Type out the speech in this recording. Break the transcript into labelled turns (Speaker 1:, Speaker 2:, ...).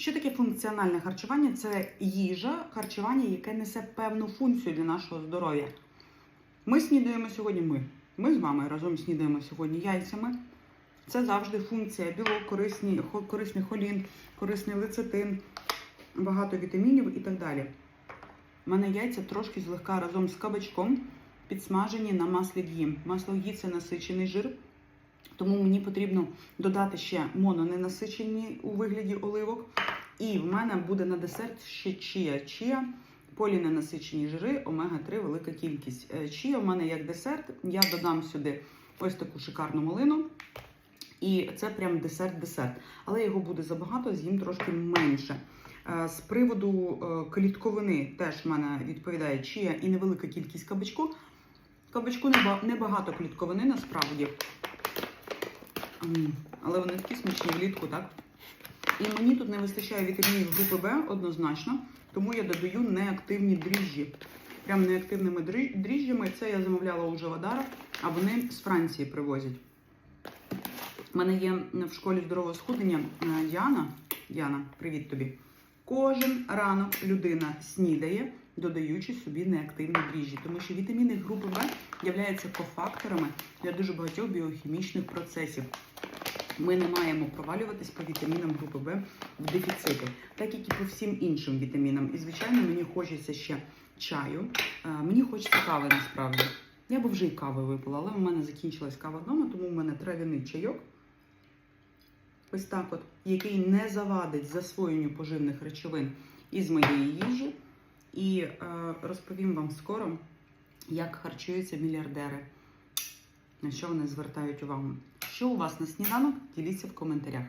Speaker 1: Що таке функціональне харчування? Це їжа, харчування, яке несе певну функцію для нашого здоров'я. Ми снідаємо сьогодні. Ми. Ми з вами разом снідаємо сьогодні яйцями. Це завжди функція білок, корисний холін, корисний лецитин, багато вітамінів і так далі. У мене яйця трошки злегка разом з кабачком підсмажені на маслі гі. Масло гі це насичений жир, тому мені потрібно додати ще мононенасичені у вигляді оливок. І в мене буде на десерт ще чія. Чія, поліненасичені жири, омега-3, велика кількість. Е, Чія в мене як десерт. Я додам сюди ось таку шикарну малину. І це прям десерт-десерт. Але його буде забагато, з'їм трошки менше. Е, З приводу е, клітковини теж в мене відповідає чия і невелика кількість кабачку. Кабачку небагато клітковини насправді. Але вони такі смачні влітку, так? І мені тут не вистачає вітамінів групи Б однозначно, тому я додаю неактивні дріжджі. Прям неактивними дрі- дріжджами. Це я замовляла у Живодара, а вони з Франції привозять. У мене є в школі здорового схуднення е, Діана. Діана, привіт тобі. Кожен ранок людина снідає, додаючи собі неактивні дріжджі, тому що вітаміни групи В являються кофакторами для дуже багатьох біохімічних процесів. Ми не маємо провалюватись по вітамінам групи В в дефіциті, так як і по всім іншим вітамінам. І, звичайно, мені хочеться ще чаю. Е, Мені хочеться кави насправді. Я би вже і кави випила, але в мене закінчилась кава вдома, тому в мене трав'яний чайок. Ось так от, який не завадить засвоєнню поживних речовин із моєї їжі. І е, розповім вам скоро, як харчуються мільярдери, на що вони звертають увагу. Що у вас на сніданок? Діліться в коментарях.